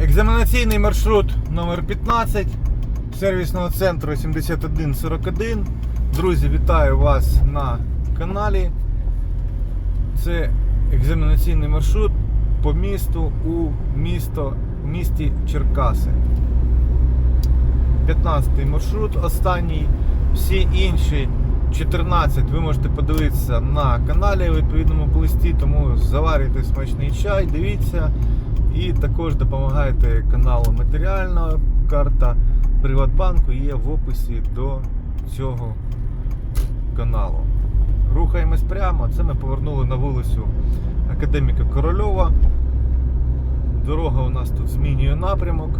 Екзаменаційний маршрут номер 15 сервісного центру 7141. Друзі, вітаю вас на каналі. Це екзаменаційний маршрут по місту у місто, місті Черкаси. 15 маршрут, останній. Всі інші 14 ви можете подивитися на каналі у відповідному плисті, тому заварюйте смачний чай, дивіться і також допомагайте каналу матеріально. Карта Приватбанку є в описі до цього каналу. Рухаємось прямо. Це ми повернули на вулицю Академіка Корольова. Дорога у нас тут змінює напрямок.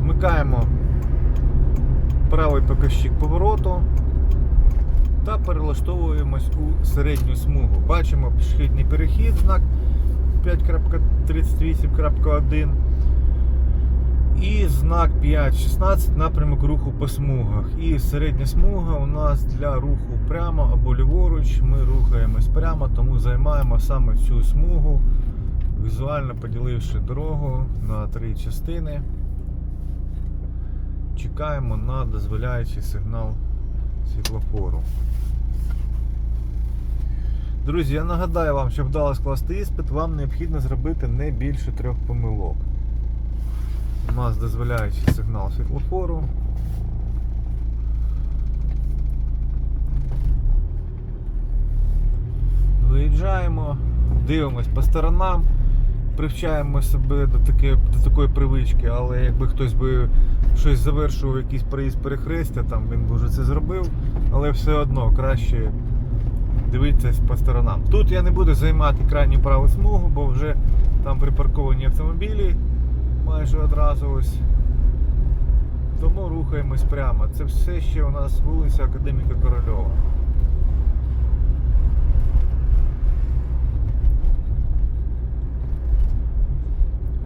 Вмикаємо правий показчик повороту та перелаштовуємось у середню смугу. Бачимо пішохідний перехід, знак 5.38.1 і знак 5.16 напрямок руху по смугах. І середня смуга у нас для руху прямо або ліворуч. Ми рухаємось прямо, тому займаємо саме цю смугу, візуально поділивши дорогу на три частини. Чекаємо на дозволяючий сигнал світлофору. Друзі, я нагадаю вам, щоб вдало скласти іспит, вам необхідно зробити не більше трьох помилок. У нас дозволяючий сигнал світлофору. Виїжджаємо, дивимось по сторонам, привчаємо себе до, таке, до такої привички, але якби хтось би щось завершував, якийсь проїзд перехрестя, там він вже це зробив, але все одно краще дивитися по сторонам. Тут я не буду займати крайню праву смугу, бо вже там припарковані автомобілі майже одразу ось. Тому рухаємось прямо. Це все ще у нас вулиця Академіка Корольова.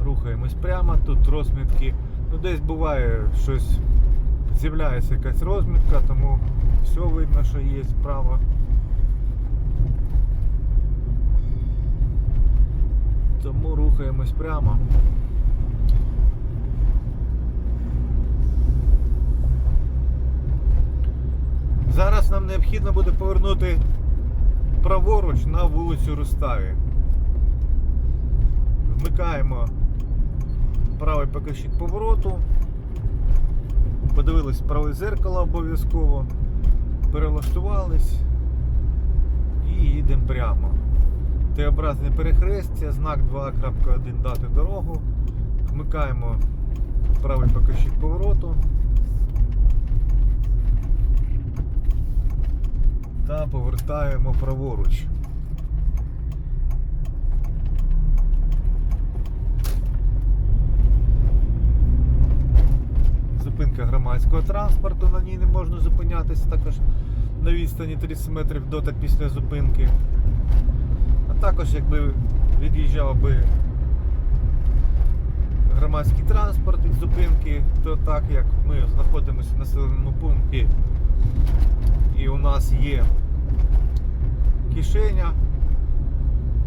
Рухаємось прямо, тут розмітки. Ну десь буває щось, з'являється якась розмітка, тому все видно, що є справа. Тому рухаємось прямо. Зараз нам необхідно буде повернути праворуч на вулицю Руставі. Вмикаємо правий показчик повороту. Подивились праве зеркало обов'язково. Перелаштувались і їдемо прямо. Т-образне перехрестя, знак 2.1 дати дорогу. Вмикаємо правий показчик повороту. Та повертаємо праворуч. Зупинка громадського транспорту, на ній не можна зупинятися також на відстані 30 метрів до та після зупинки. А також якби від'їжджав би громадський транспорт від зупинки, то так як ми знаходимося в населеному пункті і у нас є кишеня,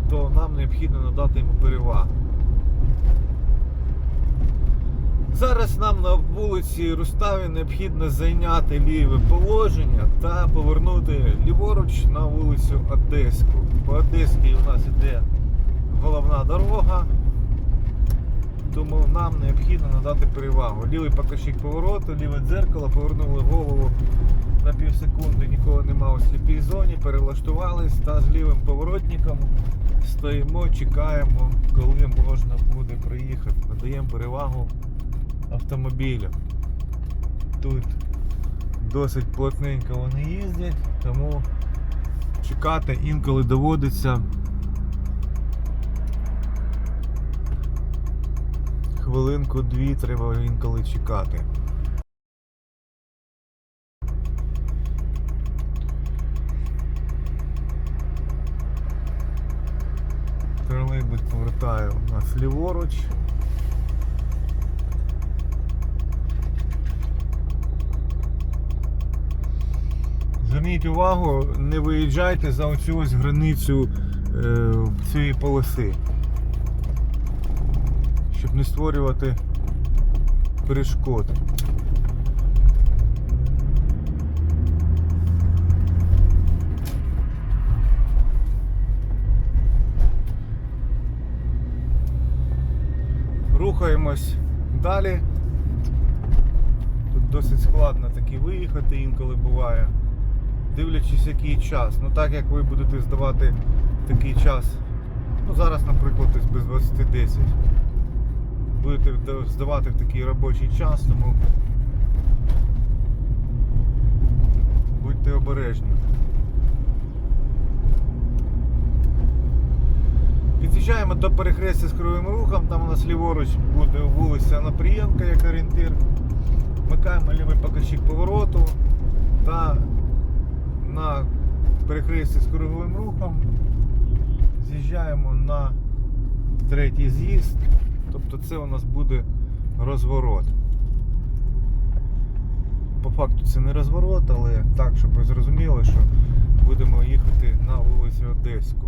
то нам необхідно надати йому перевагу. Зараз нам на вулиці Руставі необхідно зайняти ліве положення та повернути ліворуч на вулицю Одеську. По Одеській у нас іде головна дорога, тому нам необхідно надати перевагу. Лівий покажчик повороту, ліве дзеркало, повернули голову на пів секунди, нікого нема у сліпій зоні, перелаштувались та з лівим поворотником стоїмо, чекаємо, коли можна буде приїхати. Надаємо перевагу автомобілю. Тут досить плотненько вони їздять, тому чекати інколи доводиться хвилинку-дві треба інколи чекати. Тролейбус повертає у нас ліворуч. Зверніть увагу, не виїжджайте за оцю ось границю е, цієї полоси. Щоб не створювати перешкод. Рухаємось далі. Тут досить складно таки виїхати інколи буває. Дивлячись який час. Ну так як ви будете здавати такий час. Ну зараз, наприклад, без 20.10. Будете здавати в такий робочий час, тому будьте обережні. Під'їжджаємо до перехрестя з кривим рухом, там у нас ліворуч буде вулиця Напрієнка як орієнтир. Вмикаємо лівий покажчик повороту та на перехресті з круговим рухом з'їжджаємо на третій з'їзд, тобто це у нас буде розворот. По факту це не розворот, але так, щоб ви зрозуміли, що будемо їхати на вулицю Одеську.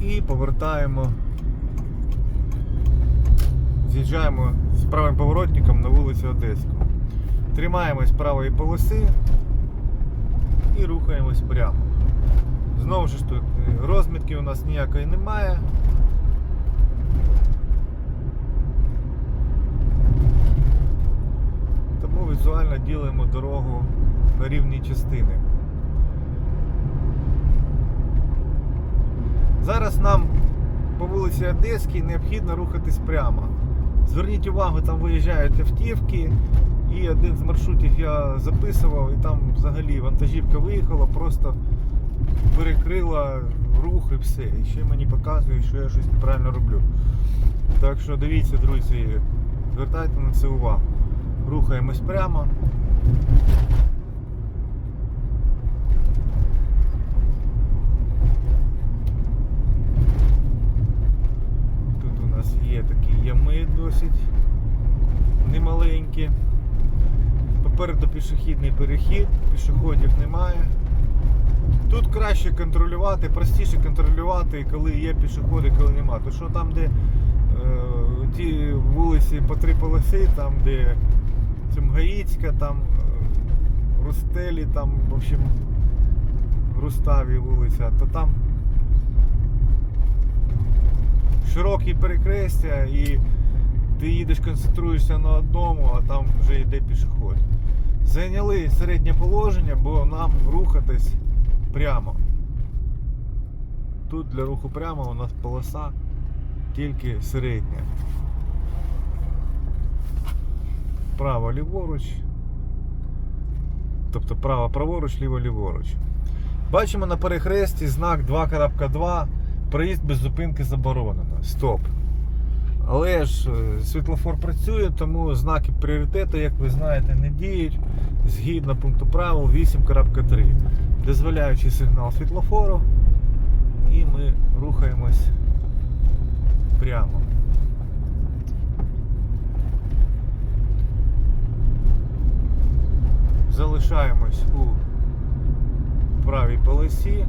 І повертаємо. З'їжджаємо з правим поворотником на вулицю Одеську. Тримаємось правої полоси і рухаємось прямо. Знову ж тут е, розмітки у нас ніякої немає. Тому візуально ділимо дорогу на рівні частини. Зараз нам по вулиці Одеській необхідно рухатись прямо. Зверніть увагу, там виїжджають автівки, і один з маршрутів я записував, і там взагалі вантажівка виїхала, просто перекрила рух і все. І ще мені показує, що я щось неправильно роблю. Так що дивіться, друзі, звертайте на це увагу. Рухаємось прямо. Тут у нас є такі ями досить немаленькі. Попереду пішохідний перехід, пішоходів немає. Тут краще контролювати, простіше контролювати, коли є пішоходи, коли нема. То що там, де е, ті вулиці по три полоси, там де Цимгаїцька, там е, Рустелі, там, в общем, Руставі вулиця, то там широкі перекрестя і ти їдеш, концентруєшся на одному, а там вже йде пішоход. Зайняли середнє положення, бо нам рухатись прямо. Тут для руху прямо у нас полоса тільки середня. Право ліворуч. Тобто право праворуч, ліво ліворуч. Бачимо на перехресті знак 2.2. Проїзд без зупинки заборонено. Стоп. Але ж е, світлофор працює, тому знаки пріоритету, як ви знаєте, не діють згідно пункту правил 8.3. Дозволяючи сигнал світлофору, і ми рухаємось прямо. Залишаємось у правій полосі.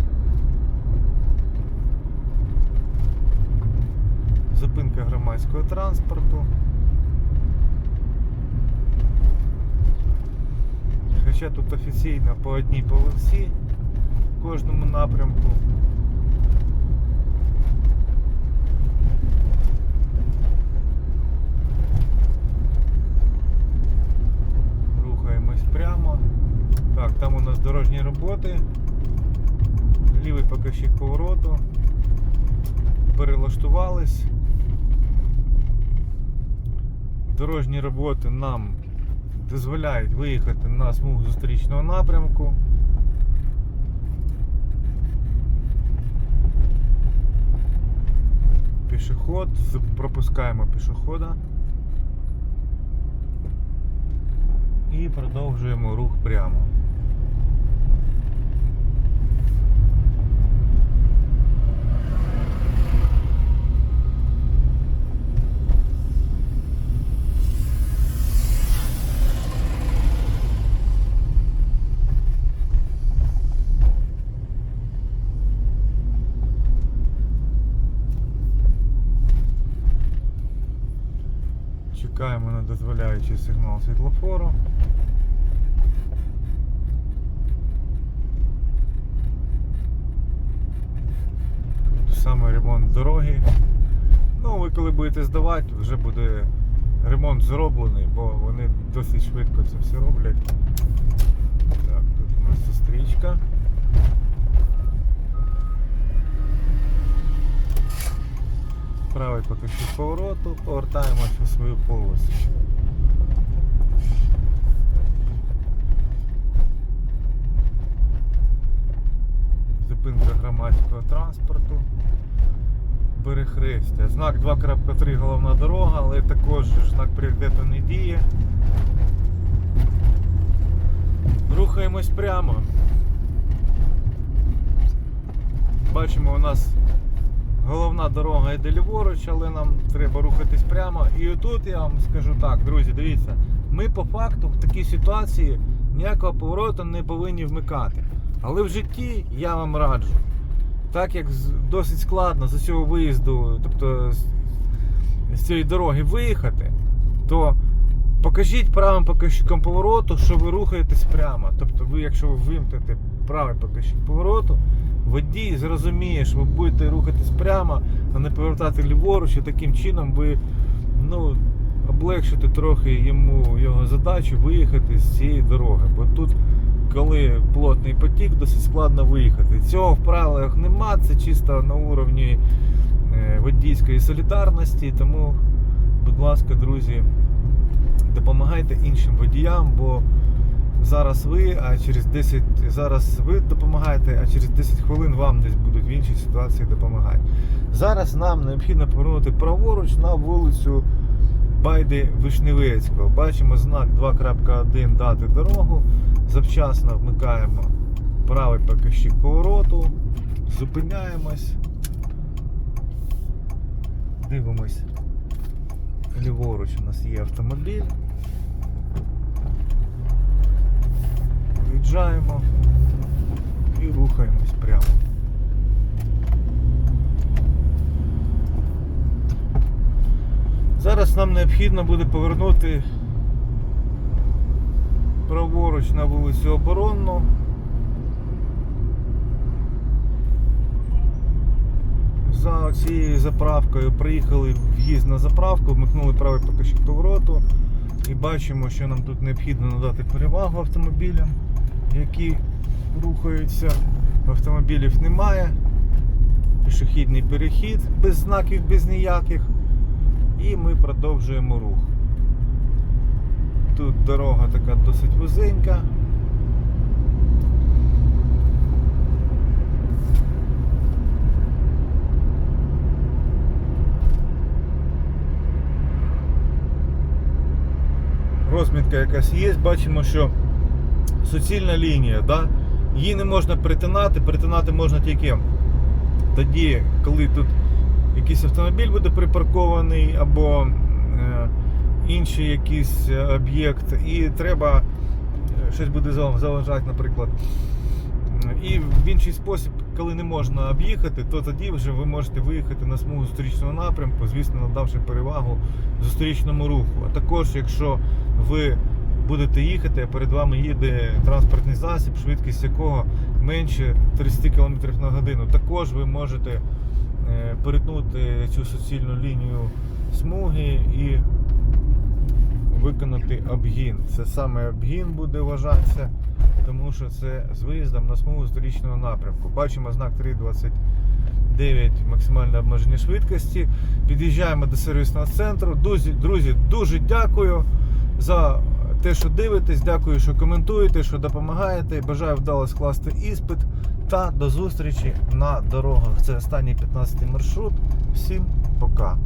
Зупинка громадського транспорту. Хоча тут офіційно по одній полосі в кожному напрямку. Рухаємось прямо. Так, там у нас дорожні роботи. Лівий покажчик повороту. Перелаштувались. Дорожні роботи нам дозволяють виїхати на смугу зустрічного напрямку. Пішоход, пропускаємо пішохода і продовжуємо рух прямо. Вмикаємо на дозволяючий сигнал світлофору. Саме ремонт дороги. Ну, ви коли будете здавати, вже буде ремонт зроблений, бо вони досить швидко це все роблять. Так, тут у нас зустрічка. Правий поки що повороту, повертаємось у свою полосу. Зупинка громадського транспорту. Перехрестя. Знак 2.3 головна дорога, але також знак пріоритету не діє. Рухаємось прямо. Бачимо, у нас головна дорога йде ліворуч, але нам треба рухатись прямо. І отут я вам скажу так, друзі, дивіться, ми по факту в такій ситуації ніякого повороту не повинні вмикати. Але в житті я вам раджу. Так як досить складно з цього виїзду, тобто з, цієї дороги виїхати, то покажіть правим показчиком повороту, що ви рухаєтесь прямо. Тобто ви, якщо ви вимкнете правий показчик повороту, водій зрозуміє, що ви будете рухатись прямо, а не повертати ліворуч, і таким чином ви ну, облегшите трохи йому його задачу виїхати з цієї дороги. Бо тут, коли плотний потік, досить складно виїхати. Цього в правилах нема, це чисто на уровні е, водійської солідарності. Тому, будь ласка, друзі, допомагайте іншим водіям, бо зараз ви, а через 10 зараз ви допомагаєте, а через 10 хвилин вам десь будуть в іншій ситуації допомагати. Зараз нам необхідно повернути праворуч на вулицю Байди Вишневецького. Бачимо знак 2.1 дати дорогу. Завчасно вмикаємо правий показчик повороту, зупиняємось, дивимось. Ліворуч у нас є автомобіль. Виїжджаємо і рухаємось прямо. Зараз нам необхідно буде повернути праворуч на вулицю Оборонну. За цією заправкою приїхали в'їзд на заправку, вмикнули правий покажчик повороту і бачимо, що нам тут необхідно надати перевагу автомобілям, які рухаються. Автомобілів немає. Пішохідний перехід без знаків, без ніяких. І ми продовжуємо рух. Тут дорога така досить вузенька. Розмітка якась є, бачимо, що суцільна лінія, да? її не можна притинати, притинати можна тільки тоді, коли тут якийсь автомобіль буде припаркований або е, інший якийсь е, об'єкт, і треба е, щось буде зав- заважати, наприклад. І в інший спосіб, коли не можна об'їхати, то тоді вже ви можете виїхати на смугу зустрічного напрямку, звісно, надавши перевагу зустрічному руху. А також, якщо ви будете їхати, а перед вами їде транспортний засіб, швидкість якого менше 30 км на годину, також ви можете е, перетнути цю суцільну лінію смуги і виконати обгін. Це саме обгін буде вважатися, тому що це з виїздом на смугу зустрічного напрямку. Бачимо знак 329 максимальне обмеження швидкості. Під'їжджаємо до сервісного центру. Друзі, друзі, дуже дякую за те, що дивитесь. Дякую, що коментуєте, що допомагаєте. Бажаю вдало скласти іспит. Та до зустрічі на дорогах. Це останній 15 маршрут. Всім пока.